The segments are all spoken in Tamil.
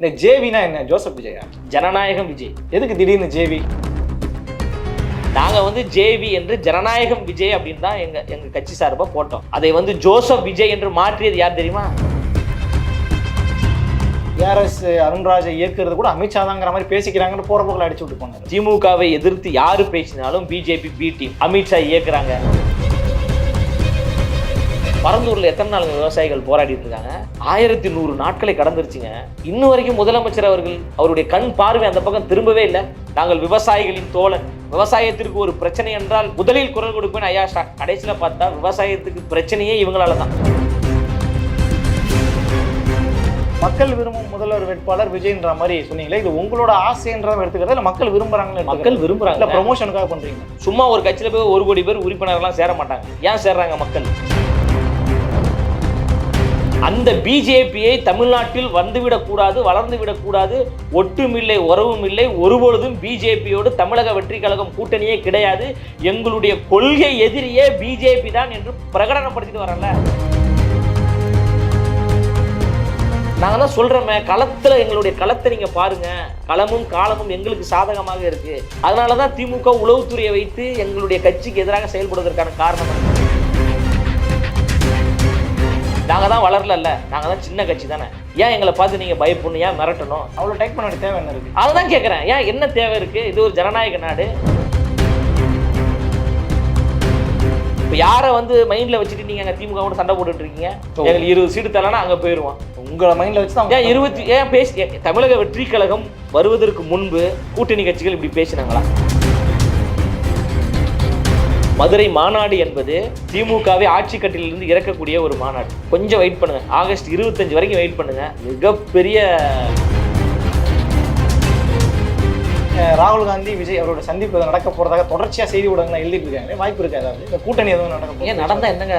இந்த ஜேவினா என்ன? ஜோசப் விஜயா? ஜனநாயகம் விஜய். எதுக்கு திடீர்னு ஜேவி? நாங்க வந்து ஜேவி என்று ஜனநாயகம் விஜய் அப்படின்னு தான் எங்க எங்க கட்சி சார்பா போட்டோம். அதை வந்து ஜோசப் விஜய் என்று மாற்றியது யார் தெரியுமா? ஏஆர்எஸ் அருண்ராஜை இயக்குறது கூட அமித்ஷா தாங்கிற மாதிரி பேசிக்கிறாங்கன்னு போற போக்கில் அடிச்சு விட்டு போனாரு. திமுகவை எதிர்த்து யாரு பேசினாலும் பிஜேபி பி டீம் அமித்ஷா இயக்குறாங்க. பரந்தூர்ல எத்தனை நாள் விவசாயிகள் போராடிட்டு இருக்காங்க? ஆயிரத்தி நூறு நாட்களை கடந்துருச்சுங்க. இன்னும் வரைக்கும் முதலமைச்சர் அவர்கள் அவருடைய கண் பார்வை அந்த பக்கம் திரும்பவே இல்லை. நாங்கள் விவசாயிகளின் தோழன். விவசாயத்திற்கு ஒரு பிரச்சனை என்றால் முதலில் குரல் கொடுப்பேன் ஐயா. ஷா- கடைசியில பார்த்தா விவசாயத்துக்கு பிரச்சனையே இவங்களால தான். மக்கள் விரும்பும் முதல்வர் வேட்பாளர் விஜய்ன்ற மாதிரி சொன்னீங்களே இது உங்களோட ஆசைன்றதை எடுத்துக்கிறதா? இல்ல மக்கள் விரும்புறாங்கன்னு மக்கள் இல்ல விரும்புறாங்க ப்ரொமோஷனுக்காக பண்றீங்க சும்மா ஒரு கட்சியில போய் ஒரு கோடி பேர் உறுப்பினர்லாம் சேர மாட்டாங்க. ஏன் சேர்றாங்க மக்கள்? அந்த பிஜேபியை தமிழ்நாட்டில் வந்துவிடக்கூடாது வளர்ந்து விடக்கூடாது ஒட்டுமில்லை உறவும் இல்லை ஒருபொழுதும் பிஜேபியோடு தமிழக வெற்றி கழகம் கூட்டணியே கிடையாது. எங்களுடைய கொள்கை எதிரியே பிஜேபி தான் என்று பிரகடனப்படுத்திட்டு வரல. நாங்கள் தான் சொல்கிறோமே களத்தில் எங்களுடைய களத்தை நீங்கள் பாருங்கள் களமும் காலமும் எங்களுக்கு சாதகமாக இருக்குது அதனால தான் திமுக உளவுத்துறையை வைத்து எங்களுடைய கட்சிக்கு எதிராக செயல்படுவதற்கான காரணம் அது. நாங்க தான் வளரல நாங்க தான் சின்ன கட்சி தானே. ஏன் எங்களை பார்த்து நீங்க பயப்படணும்? ஏன் மிரட்டணும்? அவ்வளவு டைப் பண்ண வேண்டிய தேவை என்ன இருக்கு? அதுதான் கேட்குறேன் ஏன் என்ன தேவை இருக்கு? இது ஒரு ஜனநாயக நாடு. இப்போ யாரை வந்து மைண்ட்ல வச்சுட்டு நீங்க அங்க திமுக கூட சண்டை போட்டுட்டு இருக்கீங்க? எங்களுக்கு இருபது சீட்டு தரலன்னா அங்க போயிருவோம். உங்களை மைண்ட்ல வச்சு தான் ஏன் இருபத்தி ஏன் பேசி தமிழக வெற்றி கழகம் வருவதற்கு முன்பு கூட்டணி கட்சிகள் இப்படி பேசினாங்களா? மதுரை மாநாடு என்பது திமுகவை ஆட்சி கட்டிலிருந்து இறக்கக்கூடிய ஒரு மாநாடு. கொஞ்சம் வெயிட் பண்ணுங்க. ஆகஸ்ட் இருபத்தஞ்சு வரைக்கும் வெயிட் பண்ணுங்க. மிகப்பெரிய ராகுல் காந்தி விஜய் அவரோட சந்திப்பு நடக்க போறதாக தொடர்ச்சியா செய்தி ஊடகங்கள் எழுதிட்டு இருக்காங்க வாய்ப்பு இருக்கா ஏதாவது? இந்த கூட்டணி எதுவும் நடக்க போகுது? ஏன் நடந்தா என்னங்க?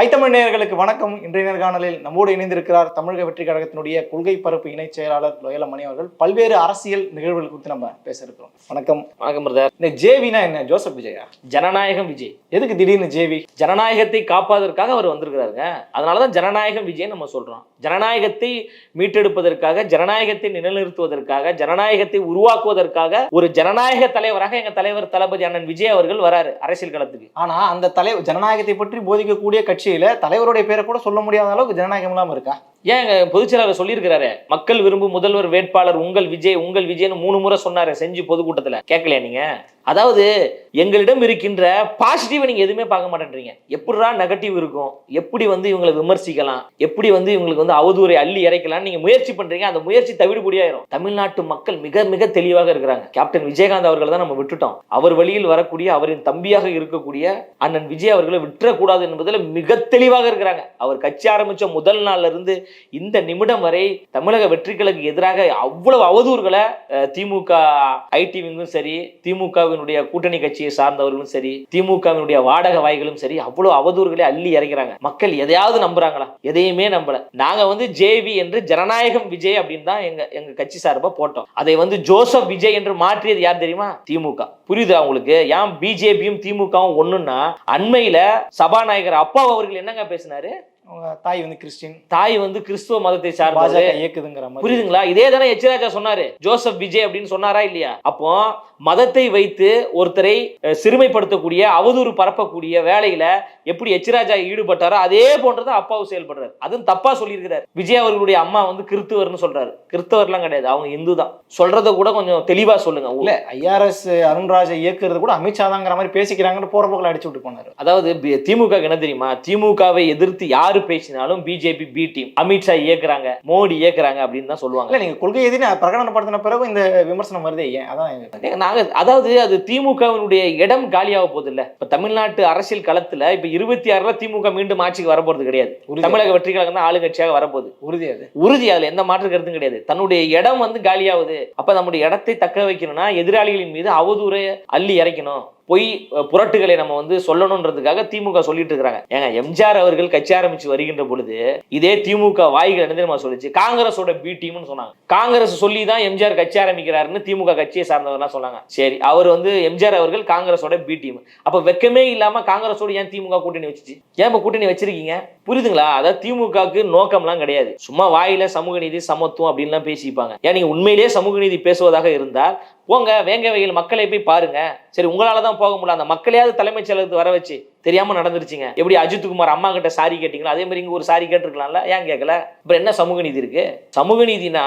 ஐத்தமிழ் நேயர்களுக்கு வணக்கம். இன்றைய நேர்காணலில் நம்மோடு இணைந்திருக்கிறார் தமிழக வெற்றி கழகத்தினுடைய கொள்கை பரப்பு இணைச் செயலாளர் லோயல மணி அவர்கள். பல்வேறு அரசியல் நிகழ்வுகள் குறித்து நம்ம பேச இருக்கிறோம். வணக்கம். வணக்கம் பிரதர். இந்த ஜேவினா என்ன? ஜோசப் விஜயா? ஜனநாயகம் விஜய். எதுக்கு திடீர்னு ஜேவி? ஜனநாயகத்தை காப்பாதற்காக அவர் வந்திருக்கிறாருங்க. அதனாலதான் ஜனநாயகம் விஜய் நம்ம சொல்றோம். ஜனநாயகத்தை மீட்டெடுப்பதற்காக ஜனநாயகத்தை நிலைநிறுத்துவதற்காக ஜனநாயகத்தை உருவாக்குவதற்காக ஒரு ஜனநாயக தலைவராக எங்க தலைவர் தளபதி அண்ணன் விஜய் அவர்கள் வராரு அரசியல் களத்துக்கு. ஆனா அந்த தலைவர் ஜனநாயகத்தை பற்றி போதிக்கக்கூடிய கட்சியில தலைவருடைய பேரை கூட சொல்ல முடியாத அளவுக்கு ஜனநாயகம் இல்லாம இருக்கா? ஏன் பொதுச்செயலாளர் சொல்லியிருக்கிறாரு? மக்கள் விரும்பும் முதல்வர் வேட்பாளர் உங்கள் விஜய் உங்கள் விஜய்னு மூணு முறை சொன்னாரு செஞ்சு பொதுக்கூட்டத்துல. கேட்கலையா நீங்க? அதாவது எங்களிடம் இருக்கின்ற பாசிட்டிவ் நீங்க எதுவுமே பார்க்க மாட்டேன்றீங்க. எப்படிடா நெகட்டிவ் இருக்கும்? எப்படி வந்து இவங்களை விமர்சிக்கலாம்? எப்படி வந்து இவங்களுக்கு வந்து அவதூறை அள்ளி இறைக்கலாம் நீங்க முயற்சி பண்றீங்க. அந்த முயற்சி தவிடுபடியாயிரும். தமிழ்நாட்டு மக்கள் மிக மிக தெளிவாக இருக்கிறாங்க. கேப்டன் விஜயகாந்த் அவர்களை தான் நம்ம விட்டுட்டோம். அவர் வழியில் வரக்கூடிய அவரின் தம்பியாக இருக்கக்கூடிய அண்ணன் விஜய் அவர்களை விட்டுறக்கூடாது என்பதில் மிக தெளிவாக இருக்கிறாங்க. அவர் கட்சி ஆரம்பிச்ச முதல் நாள்ல இருந்து இந்த நிமிடம் வரை தமிழக வெற்றிகளுக்கு எதிராக அவ்வளவு அவதூறுகளை திமுக ஐடி விங்கும் சரி திமுகவினுடைய கூட்டணி கட்சியை சார்ந்தவர்களும் சரி திமுகவினுடைய வாடக வாய்களும் சரி அவ்வளவு அவதூறுகளை அள்ளி இறங்குறாங்க மக்கள் எதையாவது நம்புறாங்களா? எதையுமே நம்பல. நாங்க வந்து ஜேவி என்று ஜனநாயகம் விஜய் அப்படின்னு தான் எங்க எங்க கட்சி சார்பா போட்டோம். அதை வந்து ஜோசப் விஜய் என்று மாற்றியது யார் தெரியுமா? திமுக. புரியுதா உங்களுக்கு? ஏன் பிஜேபியும் திமுகவும் ஒண்ணுன்னா அண்மையில சபாநாயகர் அப்பா அவர்கள் என்னங்க பேசினாரு? அவங்க தாய் வந்து கிறிஸ்டின். தாய் வந்து கிறிஸ்துவ மதத்தை சார்ந்தது பாஜக இயக்குதுங்கிற மாதிரி. புரியுதுங்களா? இதே தானே எச்ராஜா சொன்னாரு. ஜோசப் விஜய் அப்படின்னு சொன்னாரா இல்லையா? அப்போ மதத்தை வைத்து ஒருத்தரை சிறுமைப்படுத்தக்கூடிய அவதூறு பரப்பக்கூடிய வேலையில எப்படி எச்ராஜா ஈடுபட்டாரோ அதே போன்றதான் அப்பாவும் செயல்படுறாரு. அதுவும் தப்பா சொல்லியிருக்கிறார். விஜய் அவர்களுடைய அம்மா வந்து கிறிஸ்துவர்னு சொல்றாரு. கிறிஸ்தவர்லாம் கிடையாது. அவங்க இந்து தான். சொல்றத கூட கொஞ்சம் தெளிவா சொல்லுங்க. இல்ல ஐஆர்எஸ் அருண்ராஜை இயக்குறது கூட அமித்ஷா தாங்கிற மாதிரி பேசிக்கிறாங்கன்னு போற போக்கில் அடிச்சு விட்டு போனாரு. அதாவது திமுக என்ன தெரியுமா? திமுகவை எதிர்த்து யாரு பேசினாலும் பிஜேபி பி டீம் அமித்ஷா இயக்குறாங்க மோடி இயக்குறாங்க அப்படின்னு தான் சொல்லுவாங்க. இல்ல நீங்க கொள்கை எதிரி பிரகடனப்படுத்தின பிறகு இந்த விமர்சனம் வருதே ஏன்? அதான் நாங்க அதாவது அது திமுகவினுடைய இடம் காலியாக போகுது இல்ல இப்ப தமிழ்நாட்டு அரசியல் களத்துல இப்ப இருபத்தி ஆறுல திமுக மீண்டும் ஆட்சிக்கு வரப்போறது கிடையாது. தமிழக வெற்றி கழகம் தான் ஆளுங்கட்சியாக வரப்போகுது. உறுதி அது. உறுதி அதுல எந்த மாற்று கருத்தும் கிடையாது. தன்னுடைய இடம் வந்து காலியாகுது. அப்ப நம்முடைய இடத்தை தக்க வைக்கணும்னா எதிராளிகளின் மீது அவதூறை அள்ளி இறைக்கணும். பொய் புரட்டுகளை நம்ம வந்து சொல்லணுன்றதுக்காக திமுக சொல்லிட்டு இருக்காங்க ஏங்க எம்ஜிஆர் அவர்கள் கட்சி ஆரம்பிச்சு வருகின்ற பொழுது இதே திமுக வாய்கள் என்ன தெரியுமா சொல்லுச்சு. காங்கிரஸோட பி டீம்னு சொன்னாங்க. காங்கிரஸ் சொல்லி தான் எம்ஜிஆர் கட்சி ஆரம்பிக்கிறாருன்னு திமுக கட்சியை சார்ந்தவர்லாம் சொன்னாங்க. சரி அவர் வந்து எம்ஜிஆர் அவர்கள் காங்கிரஸோட பி டீம் அப்ப வெக்கமே இல்லாம காங்கிரஸோட ஏன் திமுக கூட்டணி வச்சுச்சு? ஏன் இப்ப கூட்டணி வச்சிருக்கீங்க? புரியுதுங்களா? அதாவது திமுகவுக்கு நோக்கம்லாம் கிடையாது. சும்மா வாயில சமூக நீதி சமத்துவம் அப்படின்லாம் பேசிப்பாங்க. ஏன் நீங்க உண்மையிலேயே சமூக நீதி பேசுவதாக இருந்தால் போங்க வேங்க வகையில் மக்களை போய் பாருங்க. சரி உங்களால தான் போக முடியல. அந்த மக்களையாவது தலைமைச் செயலகத்துக்கு வர வச்சு தெரியாம நடந்துருச்சுங்க. எப்படி அஜித் குமார் அம்மா கிட்ட சாரி கேட்டீங்களா? அதே மாதிரி இங்க ஒரு சாரி கேட்டிருக்கலாம்ல? ஏன் கேட்கல அப்புறம் என்ன சமூக நீதி இருக்கு? சமூக நீதினா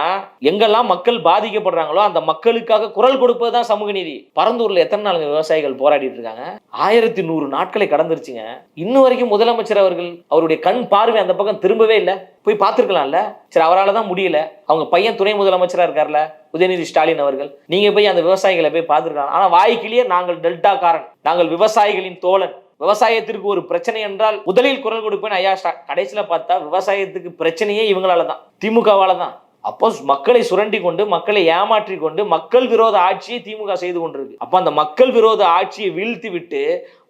எங்கெல்லாம் மக்கள் பாதிக்கப்படுறாங்களோ அந்த மக்களுக்காக குரல் கொடுப்பது தான் சமூக நீதி. பரந்தூர்ல எத்தனை நாளுங்க விவசாயிகள் போராடிட்டு இருக்காங்க? ஆயிரத்தி நூறு நாட்களை கடந்துருச்சுங்க. இன்னும் வரைக்கும் முதலமைச்சர் அவர்கள் அவருடைய கண் பார்வை அந்த பக்கம் திரும்பவே இல்லை. போய் பார்த்துருக்கலாம்ல? சரி அவரால் தான் முடியல. அவங்க பையன் துணை முதலமைச்சராக இருக்கார்ல உதயநிதி ஸ்டாலின் அவர்கள். நீங்க போய் அந்த விவசாயிகளை போய் பார்த்துருக்கலாம். ஆனால் வாய்க்கிலேயே நாங்கள் டெல்டாக்காரன். நாங்கள் விவசாயிகளின் தோழன். விவசாயத்திற்கு ஒரு பிரச்சனை என்றால் முதலில் குரல் கொடுப்பேன் ஐயா ஸ்டா- பார்த்தா விவசாயத்துக்கு பிரச்சனையே இவங்களால தான் திமுகவால தான் அப்போ மக்களை சுரண்டி கொண்டு மக்களை ஏமாற்றி கொண்டு மக்கள் விரோத ஆட்சியை திமுக செய்து கொண்டிருக்கு. அப்போ அந்த மக்கள் விரோத ஆட்சியை வீழ்த்தி விட்டு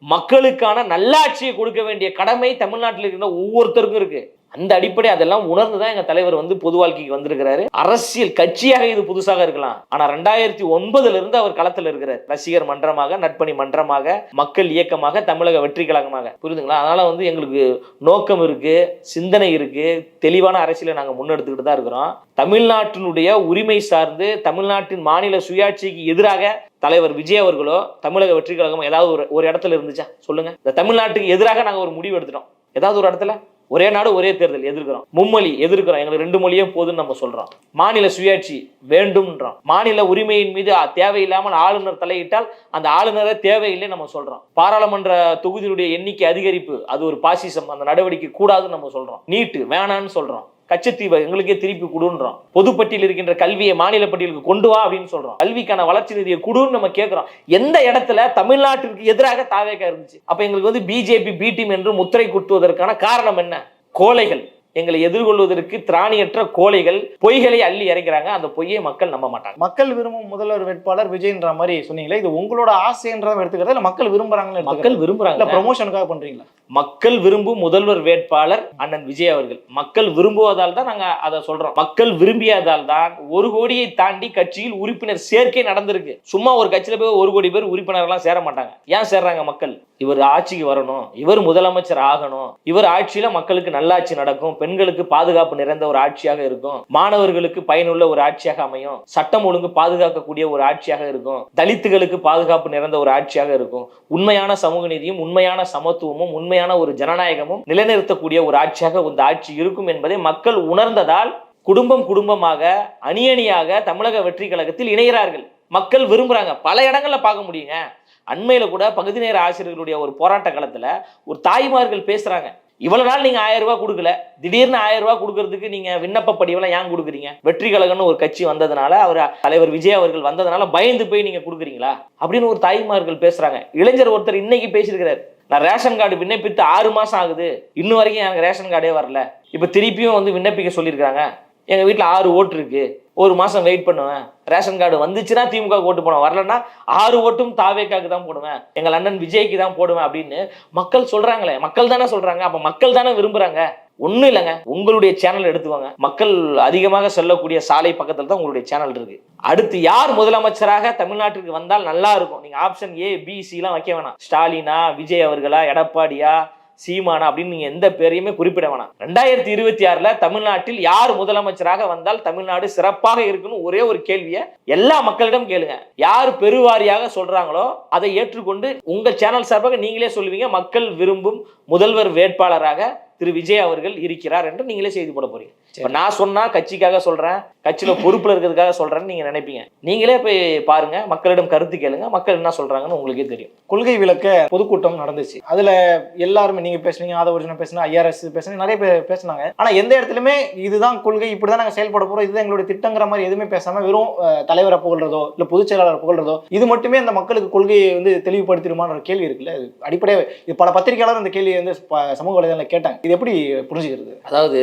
மக்களுக்கான நல்லாட்சியை கொடுக்க வேண்டிய கடமை தமிழ்நாட்டில் இருக்கின்ற ஒவ்வொருத்தருக்கும் இருக்குது அந்த அடிப்படை அதெல்லாம் உணர்ந்து தான் எங்க தலைவர் வந்து பொது வாழ்க்கைக்கு வந்திருக்கிறாரு. அரசியல் கட்சியாக இது புதுசாக இருக்கலாம். ஆனா ரெண்டாயிரத்தி ஒன்பதுல இருந்து அவர் களத்துல இருக்கிறார். ரசிகர் மன்றமாக நட்பணி மன்றமாக மக்கள் இயக்கமாக தமிழக வெற்றி கழகமாக. புரியுதுங்களா? அதனால வந்து எங்களுக்கு நோக்கம் இருக்கு சிந்தனை இருக்கு தெளிவான அரசியலை நாங்க முன்னெடுத்துக்கிட்டு தான் இருக்கிறோம். தமிழ்நாட்டினுடைய உரிமை சார்ந்து தமிழ்நாட்டின் மாநில சுயாட்சிக்கு எதிராக தலைவர் விஜய் அவர்களோ தமிழக வெற்றி கழகமோ ஏதாவது ஒரு ஒரு இடத்துல இருந்துச்சா? சொல்லுங்க. இந்த தமிழ்நாட்டுக்கு எதிராக நாங்க ஒரு முடிவு எடுத்துட்டோம். ஏதாவது ஒரு இடத்துல? ஒரே நாடு ஒரே தேர்தல். எதிர்க்கிறோம். மும்மொழி எதிர்க்கிறோம். எங்களுக்கு ரெண்டு மொழியே போதும்னு நம்ம சொல்றோம். மாநில சுயாட்சி வேண்டும்ன்றோம். மாநில உரிமையின் மீது தேவையில்லாமல் ஆளுநர் தலையிட்டால் அந்த ஆளுநரை தேவையில்லை நம்ம சொல்றோம். பாராளுமன்ற தொகுதியினுடைய எண்ணிக்கை அதிகரிப்பு அது ஒரு பாசிசம். அந்த நடவடிக்கை கூடாதுன்னு நம்ம சொல்றோம். நீட்டு வேணான்னு சொல்றோம். கச்சத்தீவை எங்களுக்கே திருப்பி கொடுன்றோம். பொதுப்பட்டியில் இருக்கின்ற கல்வியை மாநில பட்டியலுக்கு கொண்டு வா அப்படின்னு சொல்றோம். கல்விக்கான வளர்ச்சி நிதியை கொடுன்னு நம்ம கேட்கிறோம் எந்த இடத்துல? தமிழ்நாட்டிற்கு எதிராக தாவேக்கா இருந்துச்சு. அப்ப எங்களுக்கு வந்து பிஜேபி பி டீம் என்று முத்திரை குட்டுவதற்கான காரணம் என்ன? கோலைகள் எங்களை எதிர்கொள்வதற்கு திராணியற்ற கோழைகள் பொய்களை அள்ளி இறைக்கிறாங்க. அந்த பொய்யை மக்கள் நம்ப மாட்டாங்க. மக்கள் விரும்பும் முதல்வர் வேட்பாளர் விஜய்ன்ற மாதிரி சொன்னீங்களே இது உங்களோட ஆசைன்றதை எடுத்துக்கிறதா? இல்ல மக்கள் விரும்புறாங்கன்னு மக்கள் இல்ல விரும்புறாங்க ப்ரொமோஷனுக்காக பண்றீங்களா? மக்கள் விரும்பும் முதல்வர் வேட்பாளர் அண்ணன் விஜய் அவர்கள். மக்கள் விரும்புவதால் தான் நாங்க அதை சொல்றோம். மக்கள் விரும்பியதால் தான் ஒரு கோடியை தாண்டி கட்சியில் உறுப்பினர் சேர்க்கை நடந்திருக்கு. சும்மா ஒரு கட்சியில போய் ஒரு கோடி பேர் உறுப்பினர்லாம் சேர மாட்டாங்க. ஏன் சேர்றாங்க மக்கள்? இவர் ஆட்சிக்கு வரணும். இவர் முதலமைச்சர் ஆகணும். இவர் ஆட்சியில மக்களுக்கு நல்லாட்சி நடக்கும். பெண்களுக்கு பாதுகாப்பு நிறைந்த ஒரு ஆட்சியாக இருக்கும். மாணவர்களுக்கு பயனுள்ள ஒரு ஆட்சியாக அமையும். சட்டம் ஒழுங்கு பாதுகாக்கக்கூடிய ஒரு ஆட்சியாக இருக்கும். தலித்துகளுக்கு பாதுகாப்பு நிறைந்த ஒரு ஆட்சியாக இருக்கும். உண்மையான சமூக நீதியும் உண்மையான சமத்துவமும் உண்மையான ஒரு ஜனநாயகமும் நிலைநிறுத்தக்கூடிய ஒரு ஆட்சியாக இந்த ஆட்சி இருக்கும் என்பதை மக்கள் உணர்ந்ததால் குடும்பம் குடும்பமாக அணியணியாக தமிழக வெற்றி கழகத்தில் இணைகிறார்கள். மக்கள் விரும்புகிறாங்க பல இடங்களில் பார்க்க முடியுங்க. அண்மையில் கூட பகுதி நேர ஆசிரியர்களுடைய ஒரு போராட்ட காலத்தில் ஒரு தாய்மார்கள் பேசுகிறாங்க இவ்வளவு நாள் நீங்க ஆயிரம் ரூபாய் கொடுக்கல. திடீர்னு ஆயிரம் ரூபாய் கொடுக்கறதுக்கு நீங்க விண்ணப்ப படிவெல்லாம் ஏன் கொடுக்குறீங்க? வெற்றி கழகம்னு ஒரு கட்சி வந்ததுனால அவர் தலைவர் விஜய் அவர்கள் வந்ததுனால பயந்து போய் நீங்க கொடுக்குறீங்களா? அப்படின்னு ஒரு தாய்மார்கள் பேசுறாங்க. இளைஞர் ஒருத்தர் இன்னைக்கு பேசியிருக்கிறார். நான் ரேஷன் கார்டு விண்ணப்பித்து ஆறு மாசம் ஆகுது. இன்னும் வரைக்கும் எனக்கு ரேஷன் கார்டே வரல. இப்போ திருப்பியும் வந்து விண்ணப்பிக்க சொல்லியிருக்காங்க எங்க வீட்டில் ஆறு ஓட்டு இருக்கு. ஒரு மாதம் வெயிட் பண்ணுவேன். ரேஷன் கார்டு வந்துச்சுன்னா திமுக ஓட்டு போடுவேன். வரலன்னா ஆறு ஓட்டும் தாவேக்காக்கு தான் போடுவேன். எங்கள் அண்ணன் விஜய்க்கு தான் போடுவேன் அப்படின்னு மக்கள் சொல்கிறாங்களே மக்கள் தானே சொல்கிறாங்க அப்போ மக்கள் தானே விரும்புகிறாங்க ஒன்றும் இல்லைங்க. உங்களுடைய சேனல் எடுத்துவாங்க மக்கள் அதிகமாக செல்லக்கூடிய சாலை பக்கத்தில் தான் உங்களுடைய சேனல் இருக்கு. அடுத்து யார் முதலமைச்சராக தமிழ்நாட்டிற்கு வந்தால் நல்லா இருக்கும். நீங்கள் ஆப்ஷன் ஏ பி சிலாம் வைக்க வேணாம். ஸ்டாலினா விஜய் அவர்களா எடப்பாடியா சீமானா அப்படின்னு நீங்க எந்த பேரையுமே குறிப்பிட வேணாம். ரெண்டாயிரத்தி இருபத்தி ஆறுல தமிழ்நாட்டில் யார் முதலமைச்சராக வந்தால் தமிழ்நாடு சிறப்பாக இருக்குன்னு ஒரே ஒரு கேள்வியை எல்லா மக்களிடம் கேளுங்க. யார் பெருவாரியாக சொல்றாங்களோ அதை ஏற்றுக்கொண்டு உங்க சேனல் சார்பாக நீங்களே சொல்லுவீங்க. மக்கள் விரும்பும் முதல்வர் வேட்பாளராக திரு விஜய் அவர்கள் இருக்கிறார் என்று நீங்களே செய்தி போட போறீங்க. நான் சொன்னா கட்சிக்காக சொல்றேன். கட்சியில பொறுப்புல இருக்கிறதுக்காக சொல்றேன்னு நீங்க நினைப்பீங்க. நீங்களே போய் பாருங்க மக்களிடம் கருத்து கேளுங்க மக்கள் என்ன சொல்றாங்கன்னு உங்களுக்கே தெரியும். கொள்கை விளக்க பொதுக்கூட்டம் நடந்துச்சு. அதுல எல்லாருமே நீங்க பேசுனீங்க ஆதவர்ஜன பேசுனா ஐஆர்எஸ் பேசுனீங்க நிறைய பேர் பேசுனாங்க. ஆனா எந்த இடத்துலயுமே இதுதான் கொள்கை இப்படிதான் நாங்க செயல்பட போறோம் இதுதான் எங்களுடைய திட்டங்கிற மாதிரி எதுவுமே பேசாம வெறும் தலைவரை புகழ்றதோ இல்ல பொதுச் செயலாளர் புகழ்றதோ இது மட்டுமே அந்த மக்களுக்கு கொள்கையை வந்து தெளிவுபடுத்திடுமான ஒரு கேள்வி இருக்குல்ல. அடிப்படையாக இது பல பத்திரிகையாளர் இந்த கேள்வியை வந்து சமூக வலைதளத்தில் கேட்டாங்க. இது எப்படி புரிஞ்சுக்கிறது? அதாவது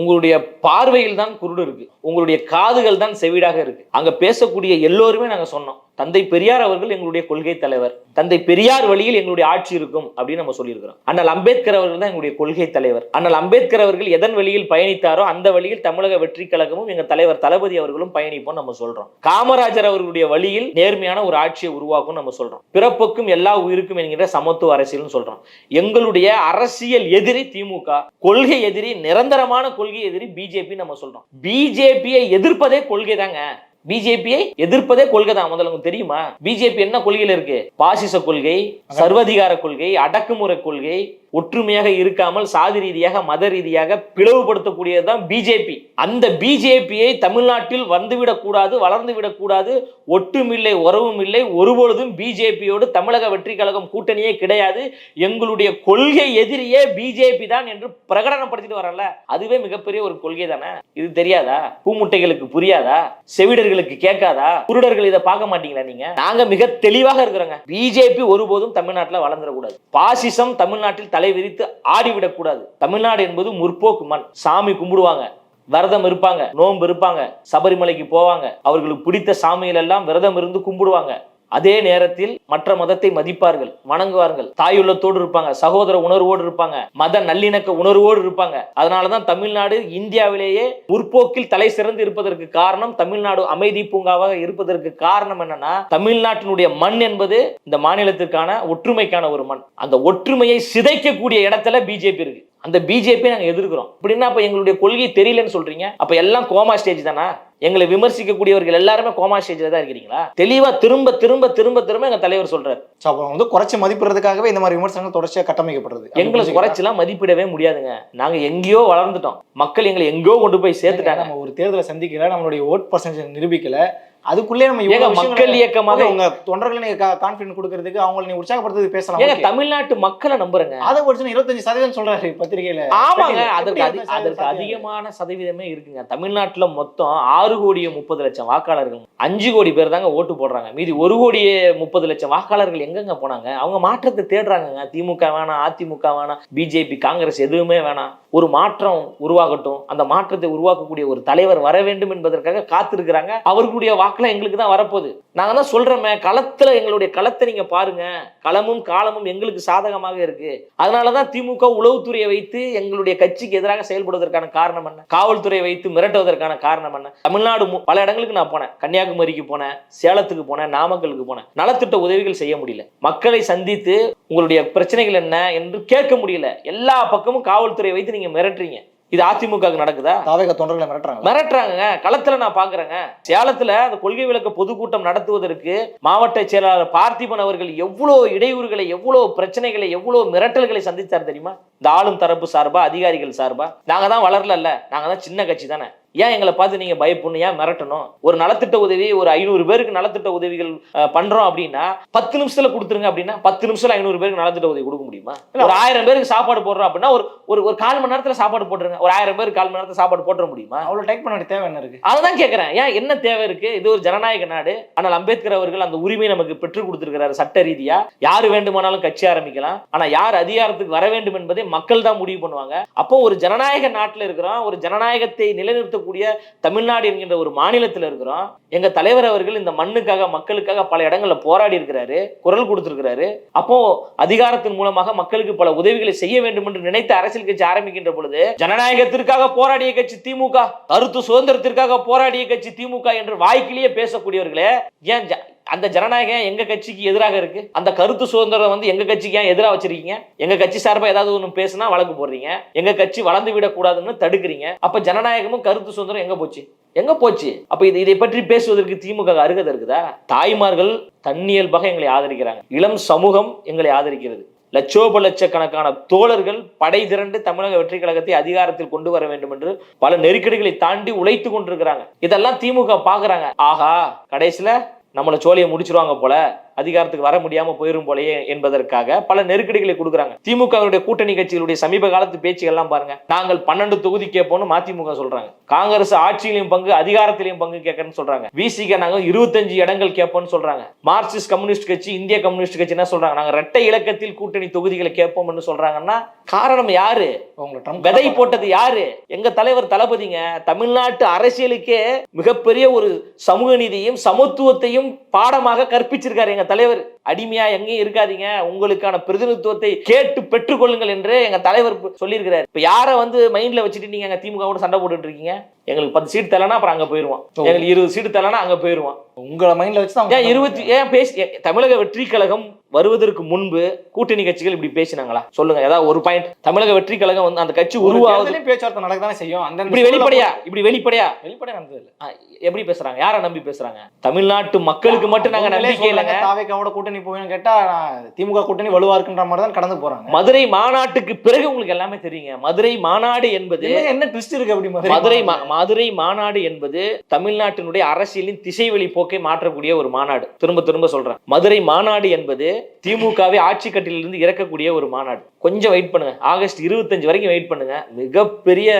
உங்களுடைய பார்வையில் தான் குருடு இருக்கு. உங்களுடைய காதுகள் தான் செவிடாக இருக்கு. அங்க பேசக்கூடிய எல்லோருமே நாங்க சொன்னோம். தந்தை பெரியார் அவர்கள் எங்களுடைய கொள்கை தலைவர். தந்தை பெரியார் வழியில் எங்களுடைய ஆட்சி இருக்கும் அப்படின்னு நம்ம சொல்லியிருக்கிறோம். அண்ணல் அம்பேத்கர் அவர்கள் தான் எங்களுடைய கொள்கை தலைவர். அண்ணல் அம்பேத்கர் அவர்கள் எதன் வழியில் பயணித்தாரோ அந்த வழியில் தமிழக வெற்றி கழகமும் எங்க தலைவர் தளபதி அவர்களும் பயணிப்போம் நம்ம சொல்றோம். காமராஜர் அவர்களுடைய வழியில் நேர்மையான ஒரு ஆட்சியை உருவாக்கும் நம்ம சொல்றோம். பிறப்புக்கும் எல்லா உயிருக்கும் என்கிற சமத்துவ அரசியல்னு சொல்றோம். எங்களுடைய அரசியல் எதிரி திமுக கொள்கை எதிரி நிரந்தரமான கொள்கை எதிரி பிஜேபி நம்ம சொல்றோம். பிஜேபியை எதிர்ப்பதே கொள்கை தாங்க பிஜேபியை எதிர்ப்பதே கொள்கை தான் முதல்ல உங்களுக்கு தெரியுமா? பிஜேபி என்ன கொள்கையில இருக்கு? பாசிச கொள்கை சர்வதிகார கொள்கை அடக்குமுறை கொள்கை ஒற்றுமையாக இருக்காமல் சாதி ரீதியாக மத ரீதியாக பிளவுபடுத்தக்கூடியதுதான் பிஜேபி அந்த பிஜேபியை தமிழ்நாட்டில் வந்துவிடக்கூடாது வளர்ந்து விடக்கூடாது ஒட்டுமில்லை உறவும் இல்லை ஒருபொழுதும் பிஜேபியோடு தமிழக வெற்றி கழகம் கூட்டணியே கிடையாது. எங்களுடைய கொள்கை எதிரியே பிஜேபி தான் என்று பிரகடனப்படுத்திட்டு வரல அதுவே மிகப்பெரிய ஒரு கொள்கை தானே? இது தெரியாதா? பூமுட்டைகளுக்கு புரியாதா? செவிடர்களுக்கு கேட்காதா? குருடர்கள் இதை பார்க்க மாட்டீங்களா நீங்க? நாங்க மிக தெளிவாக இருக்கிறோங்க. பிஜேபி ஒருபோதும் தமிழ்நாட்டில் வளர்ந்துடக்கூடாது பாசிசம் தமிழ்நாட்டில் தலை விரித்து ஆடிவிடக் கூடாது தமிழ்நாடு என்பது முற்போக்கு மண். சாமி கும்பிடுவாங்க. விரதம் இருப்பாங்க. நோன்பு இருப்பாங்க. சபரிமலைக்கு போவாங்க. அவர்களுக்கு பிடித்த சாமிகள் எல்லாம் விரதம் இருந்து கும்பிடுவாங்க. அதே நேரத்தில் மற்ற மதத்தை மதிப்பார்கள் வணங்குவார்கள். தாயுள்ளத்தோடு இருப்பாங்க சகோதர உணர்வோடு இருப்பாங்க மத நல்லிணக்க உணர்வோடு இருப்பாங்க. அதனாலதான் தமிழ்நாடு இந்தியாவிலேயே முற்போக்கில் தலை சிறந்து இருப்பதற்கு காரணம் தமிழ்நாடு அமைதி பூங்காவாக இருப்பதற்கு காரணம் என்னன்னா தமிழ்நாட்டினுடைய மண் என்பது இந்த மாநிலத்திற்கான ஒற்றுமைக்கான ஒரு மண். அந்த ஒற்றுமையை சிதைக்கக்கூடிய இடத்துல பிஜேபி இருக்கு. அந்த பிஜேபி நாங்க எதிர்க்கிறோம். அப்படின்னா அப்ப எங்களுடைய கொள்கை தெரியலன்னு சொல்றீங்க. அப்ப எல்லாம் கோமா ஸ்டேஜ் தானா? எங்களை விமர்சிக்கக்கூடியவர்கள் எல்லாருமே கோமா ஸ்டேஜ்ல தான் இருக்கிறீங்களா? தெளிவா திரும்ப திரும்ப திரும்ப திரும்ப எங்க தலைவர் சொல்றாரு. ஸோ அப்போ வந்து குறைச்சி மதிப்பிடுறதுக்காகவே இந்த மாதிரி விமர்சனங்கள் தொடர்ச்சியாக கட்டமைக்கப்படுறது. எங்களை குறைச்செல்லாம் மதிப்பிடவே முடியாதுங்க. நாங்க எங்கேயோ வளர்ந்துட்டோம். மக்கள் எங்களை எங்கேயோ கொண்டு போய் சேர்த்துட்டாங்க. நம்ம ஒரு தேர்தலை சந்திக்கல நம்மளுடைய ஓட் பர்சன்டேஜ் நிரூபிக்கல. அதுக்குள்ளே நம்ம ஏங்க மக்கள் இயக்கமாக உங்க தொண்டர்களை நீங்க கான்பிடன்ட் கொடுக்கறதுக்கு அவங்களை நீங்க உற்சாகப்படுத்துறது பேசலாம். ஏங்க. தமிழ்நாட்டு மக்களை நம்புறேங்க. அதை ஒரிஜினல் இருபத்தஞ்சு சதவீதம் சொல்றாரு பத்திரிகையில. ஆமாங்க அதற்கு அதற்கு அதிகமான சதவீதமே இருக்குங்க. தமிழ்நாட்டுல மொத்தம் ஆறு கோடியே முப்பது லட்சம் வாக்காளர்கள். அஞ்சு கோடி பேர் தாங்க ஓட்டு போடுறாங்க. மீதி ஒரு கோடியே முப்பது லட்சம் வாக்காளர்கள் எங்கங்க போனாங்க? அவங்க மாற்றத்தை தேடுறாங்கங்க. திமுக வேணாம் அதிமுக வேணாம் பிஜேபி காங்கிரஸ் எதுவுமே வேணாம். ஒரு மாற்றம் உருவாகட்டும். அந்த மாற்றத்தை உருவாக்கக்கூடிய ஒரு தலைவர் வர வேண்டும் என்பதற்காக காத்திருக்கிறாங்க. அவர்களுடைய வாக்குலாம் எங்களுக்கு தான் வரப்போகுது. நாங்கள் தான் சொல்கிறோமே களத்தில் எங்களுடைய களத்தை நீங்கள் பாருங்க. களமும் காலமும் எங்களுக்கு சாதகமாக இருக்குது அதனால தான் திமுக உளவுத்துறையை வைத்து எங்களுடைய கட்சிக்கு எதிராக செயல்படுவதற்கான காரணம் என்ன? காவல்துறையை வைத்து மிரட்டுவதற்கான காரணம் என்ன? தமிழ்நாடு பல இடங்களுக்கு நான் போனேன். கன்னியாகுமரிக்கு போனேன் சேலத்துக்கு போனேன் நாமக்கலுக்கு போனேன். நலத்திட்ட உதவிகள் செய்ய முடியல. மக்களை சந்தித்து உங்களுடைய பிரச்சனைகள் என்ன என்று கேட்க முடியல. எல்லா பக்கமும் காவல்துறையை வைத்து நீங்கள் மிரட்டுறீங்க. இது அதிமுகவுக்கு நடக்குதா? தாவேக தொண்டர்களை மிரட்டுறாங்க மிரட்டுறாங்க களத்துல நான் பாக்குறேங்க. சேலத்துல அந்த கொள்கை விளக்க பொதுக்கூட்டம் நடத்துவதற்கு மாவட்ட செயலாளர் பார்த்திபன் அவர்கள் எவ்வளவு இடையூறுகளை எவ்வளவு பிரச்சனைகளை எவ்வளவு மிரட்டல்களை சந்தித்தார் தெரியுமா? இந்த ஆளும் தரப்பு சார்பா அதிகாரிகள் சார்பா? நாங்க தான் வளரல நாங்க தான் சின்ன கட்சி தானே? ஏன் எங்களை பார்த்து நீங்க பயப்படணும்? ஏன் மிரட்டணும்? ஒரு நலத்திட்ட உதவி ஒரு ஐநூறு பேருக்கு நலத்திட்ட உதவிகள் பண்றோம் அப்படின்னா பத்து நிமிஷத்துல கொடுத்துருங்க அப்படின்னா பத்து நிமிஷத்துல ஐநூறு பேருக்கு நலத்திட்ட உதவி கொடுக்க முடியுமா? ஒரு ஆயிரம் பேருக்கு சாப்பாடு போடுறோம் அப்படின்னா ஒரு ஒரு ஒரு கால் மணி நேரத்துல சாப்பாடு போட்டுருங்க. ஒரு ஆயிரம் பேருக்கு கால் மணி நேரத்துல சாப்பாடு போட்டுற முடியுமா? அவ்வளவு டைப் பண்ண தேவை என்ன இருக்கு? அதுதான் கேட்கிறேன் ஏன் என்ன தேவை இருக்கு? இது ஒரு ஜனநாயக நாடு. ஆனால் அம்பேத்கர் அவர்கள் அந்த உரிமை நமக்கு பெற்றுக் கொடுத்திருக்கிறாரு சட்ட ரீதியா. யாரு வேண்டுமானாலும் கட்சி ஆரம்பிக்கலாம். ஆனா யார் அதிகாரத்துக்கு வர வேண்டும் என்பதை மக்கள் தான் முடிவு பண்ணுவாங்க. அப்போ ஒரு ஜனநாயக நாட்டுல இருக்கிறோம். ஒரு ஜனநாயகத்தை இருக்கக்கூடிய தமிழ்நாடு என்கின்ற ஒரு மாநிலத்தில் இருக்கிறோம். எங்க தலைவர் அவர்கள் இந்த மண்ணுக்காக மக்களுக்காக பல இடங்கள்ல போராடி இருக்கிறாரு குரல் கொடுத்திருக்கிறாரு. அப்போ அதிகாரத்தின் மூலமாக மக்களுக்கு பல உதவிகளை செய்ய வேண்டும் என்று நினைத்த அரசியல் கட்சி ஆரம்பிக்கின்ற பொழுது ஜனநாயகத்திற்காக போராடிய கட்சி திமுக கருத்து சுதந்திரத்திற்காக போராடிய கட்சி திமுக என்று வாய்க்கிலேயே பேசக்கூடியவர்களே ஏன் அந்த ஜனநாயகம் எங்க கட்சிக்கு எதிராக இருக்கு? அந்த கருத்து சுதந்திரம் வந்து எங்க கட்சிக்கு ஏன் எதிராக வச்சிருக்கீங்க? எங்க கட்சி சார்பாக ஏதாவது ஒன்று பேசுனா வழக்கு போடுறீங்க. எங்க கட்சி வளர்ந்து விடக்கூடாதுன்னு தடுக்கிறீங்க. அப்ப ஜனநாயகமும் கருத்து சுதந்திரம் எங்க போச்சு? எங்க போச்சு? அப்ப இது இதை பற்றி பேசுவதற்கு திமுக அருகதை இருக்குதா? தாய்மார்கள் தன்னியல்பாக எங்களை ஆதரிக்கிறாங்க. இளம் சமூகம் எங்களை ஆதரிக்கிறது. லட்சோப லட்சக்கணக்கான தோழர்கள் படை திரண்டு தமிழக வெற்றி கழகத்தை அதிகாரத்தில் கொண்டு வர வேண்டும் என்று பல நெருக்கடிகளை தாண்டி உழைத்து கொண்டிருக்கிறாங்க. இதெல்லாம் திமுக பாக்குறாங்க. ஆகா கடைசியில நம்மளை சோழியை முடிச்சிருவாங்க போல. அதிகாரத்துக்கு வர முடியாம போயிரும் போலயே என்பதற்காக பல நெருக்கடிகளை கொடுக்குறாங்க. திமுகவுடைய கூட்டணி கட்சிகளுடைய சமீப காலத்து பேச்சுகள்லாம் பாருங்க. நாங்கள் பன்னெண்டு தொகுதி கேட்போம்னு மதிமுக சொல்றாங்க. காங்கிரஸ் ஆட்சியிலையும் பங்கு அதிகாரத்திலையும் பங்கு கேட்கறேன்னு சொல்றாங்க. விசிக நாங்க இருபத்தஞ்சு இடங்கள் கேட்போம்னு சொல்றாங்க. மார்க்சிஸ்ட் கம்யூனிஸ்ட் கட்சி இந்திய கம்யூனிஸ்ட் கட்சி என்ன சொல்றாங்க? நாங்க இரட்டை இலக்கத்தில் கூட்டணி தொகுதிகளை கேட்போம்னு சொல்றாங்கன்னா காரணம் யாரு? விதை போட்டது யாரு? எங்க தலைவர் தளபதிங்க தமிழ்நாட்டு அரசியலுக்கே மிகப்பெரிய ஒரு சமூக நீதியும் சமத்துவத்தையும் பாடமாக கற்பிச்சிருக்காரு எங்க தலைவர் அடிமையா எங்கேயும் இருக்காதீங்க. உங்களுக்கான பிரதிநிதித்துவத்தை கேட்டு பெற்றுக்கொள்ளுங்கள் என்று எங்க தலைவர் சொல்லியிருக்கிறாரு. இப்ப யாரை வந்து மைண்ட்ல வச்சுட்டு நீங்க எங்க திமுக கூட சண்டை போட்டுட்டு இருக்கீங்க? எங்களுக்கு பத்து சீட் தரலனா அப்புறம் அங்க போயிருவோம். எங்களுக்கு இருபது சீட்டு தரலனா அங்க போயிருவோம். உங்களை மைண்ட்ல வச்சு தான் இருபத்தி ஏன் பேசி தமிழக வெற்றி கழகம் வருவதற்கு முன்பு கூட்டணி கட்சிகள் இப்படி பேசினாங்களா? சொல்லுங்க. ஏதாவது ஒரு பாயிண்ட் தமிழக வெற்றி கழகம் வந்து அந்த கட்சி தேர்தலையும் பேச்சுவார்த்தை நடக்கதானே செய்யும். அந்த இப்படி வெளிப்படையா? இப்படி வெளிப்படையா? வெளிப்படையா நடந்தது எப்படி பேசுறாங்க? யாரை நம்பி பேசுறாங்க? தமிழ்நாட்டு மக்களுக்கு மட்டும் நாங்க நம்பிக்கை இல்லைங்க. தாவேக்காவோட கூட்டணி போவேன்னு கேட்டா திமுக கூட்டணி வலுவா இருக்குன்ற மாதிரி தான் கடந்து போறாங்க. மதுரை மாநாட்டுக்கு பிறகு உங்களுக்கு எல்லாமே தெரியுங்க. மதுரை மாநாடு என்பது என்ன ட்விஸ்ட் இருக்கு அப்படி மதுரை மதுரை மாநாடு என்பது தமிழ்நாட்டினுடைய அரசியலின் திசைவெளி போக்கை மாற்றக்கூடிய ஒரு மாநாடு. திரும்ப திரும்ப சொல்றேன். மதுரை மாநாடு என்பது திமுகவை ஆட்சி கட்டிலிருந்து இறக்கக்கூடிய ஒரு மாநாடு. கொஞ்சம் வெயிட் பண்ணுங்க. ஆகஸ்ட் இருபத்தஞ்சு வரைக்கும் வெயிட் பண்ணுங்க. மிகப்பெரிய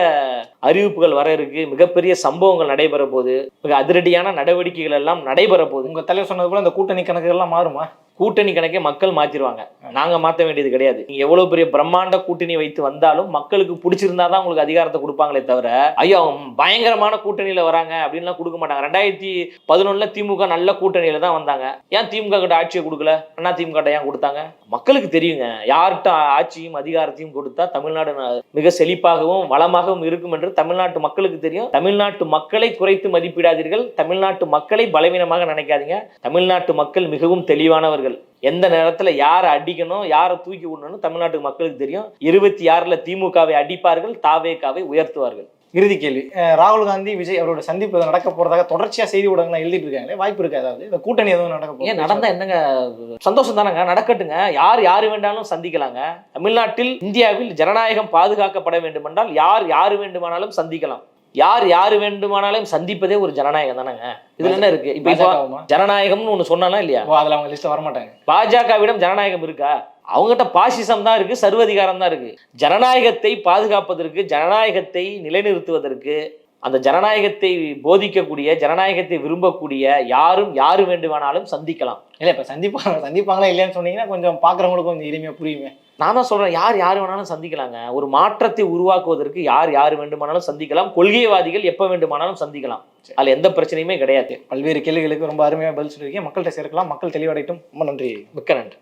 அறிவிப்புகள் வர இருக்கு. மிகப்பெரிய சம்பவங்கள் நடைபெற போகுது மிக அதிரடியான நடவடிக்கைகள் எல்லாம் நடைபெற போகுது உங்க தலைவர் சொன்னது போல இந்த கூட்டணி கணக்குகள் எல்லாம் மாறுமா? கூட்டணி கணக்கே மக்கள் மாத்திருவாங்க. நாங்க மாத்த வேண்டியது கிடையாது. நீங்க எவ்வளவு பெரிய பிரம்மாண்ட கூட்டணி வைத்து வந்தாலும் மக்களுக்கு பிடிச்சிருந்தா தான் உங்களுக்கு அதிகாரத்தை கொடுப்பாங்களே தவிர ஐயோ பயங்கரமான கூட்டணியில வராங்க அப்படின்லாம் கொடுக்க மாட்டாங்க. ரெண்டாயிரத்தி பதினொன்னுல திமுக நல்ல கூட்டணியில தான் வந்தாங்க. ஏன் திமுக கிட்ட ஆட்சியை கொடுக்கல? அண்ணா திமுக கிட்ட ஏன் கொடுத்தாங்க? மக்களுக்கு தெரியுங்க. யார்கிட்ட ஆட்சியும் அதிகாரத்தையும் கொடுத்தா தமிழ்நாடு மிக செழிப்பாகவும் வளமாகவும் இருக்கும் என்று தமிழ்நாட்டு மக்களுக்கு தெரியும். தமிழ்நாட்டு மக்களை குறைத்து மதிப்பிடாதீர்கள். தமிழ்நாட்டு மக்களை பலவீனமாக நினைக்காதீங்க. தமிழ்நாட்டு மக்கள் மிகவும் தெளிவானவர்கள். எந்த நேரத்துல யாரை அடிக்கணும் யாரை தூக்கி விடணும்னு தமிழ்நாட்டு மக்களுக்கு தெரியும். இருபத்தி ஆறுல திமுகவை அடிப்பார்கள் தாவேகாவை உயர்த்துவார்கள். இறுதி கேள்வி. ராகுல் காந்தி விஜய் அவரோட சந்திப்பு நடக்க போறதாக தொடர்ச்சியா செய்தி ஊடகங்கள் எழுதிட்டு இருக்காங்களே வாய்ப்பு இருக்கு அதாவது இந்த கூட்டணி எதுவும் நடக்க ஏன் நடந்தா என்னங்க? சந்தோஷம் தானங்க? நடக்கட்டுங்க. யார் யாரு வேண்டாலும் சந்திக்கலாங்க. தமிழ்நாட்டில் இந்தியாவில் ஜனநாயகம் பாதுகாக்கப்பட வேண்டுமென்றால் யார் யாரு வேண்டுமானாலும் சந்திக்கலாம். யார் யாரு வேண்டுமானாலும் சந்திப்பதே ஒரு ஜனநாயகம் தானங்க. இதுல என்ன இருக்கு? இப்ப? ஜனநாயகம்னு ஒண்ணு சொன்னானா இல்லையா? அதுல அவங்க லிஸ்ட் வரமாட்டாங்க. பாஜகவிடம் ஜனநாயகம் இருக்கா? அவங்ககிட்ட பாசிசம் தான் இருக்கு சர்வதிகாரம் தான் இருக்கு. ஜனநாயகத்தை பாதுகாப்பதற்கு ஜனநாயகத்தை நிலைநிறுத்துவதற்கு அந்த ஜனநாயகத்தை போதிக்கக்கூடிய ஜனநாயகத்தை விரும்பக்கூடிய யாரும் யாரு வேண்டுமானாலும் சந்திக்கலாம். இல்ல இப்ப சந்திப்பாங்க சந்திப்பாங்களா இல்லையான்னு சொன்னீங்கன்னா கொஞ்சம் பாக்குறவங்களுக்கு கொஞ்சம் எளிமையா புரியுமே. நான் தான் சொல்றேன் யார் யார் வேணாலும் சந்திக்கலாங்க. ஒரு மாற்றத்தை உருவாக்குவதற்கு யார் யார் வேண்டுமானாலும் சந்திக்கலாம். கொள்கைவாதிகள் எப்ப வேண்டுமானாலும் சந்திக்கலாம். அதுல எந்த பிரச்சனையுமே கிடையாது. பல்வேறு கேள்விகளுக்கு ரொம்ப அருமையா பதில் சொல்லியிருக்கீங்க. மக்கள்கிட்ட சேர்க்கலாம். மக்கள் தெளிவடையட்டும். ரொம்ப நன்றி. மிக்க நன்றி.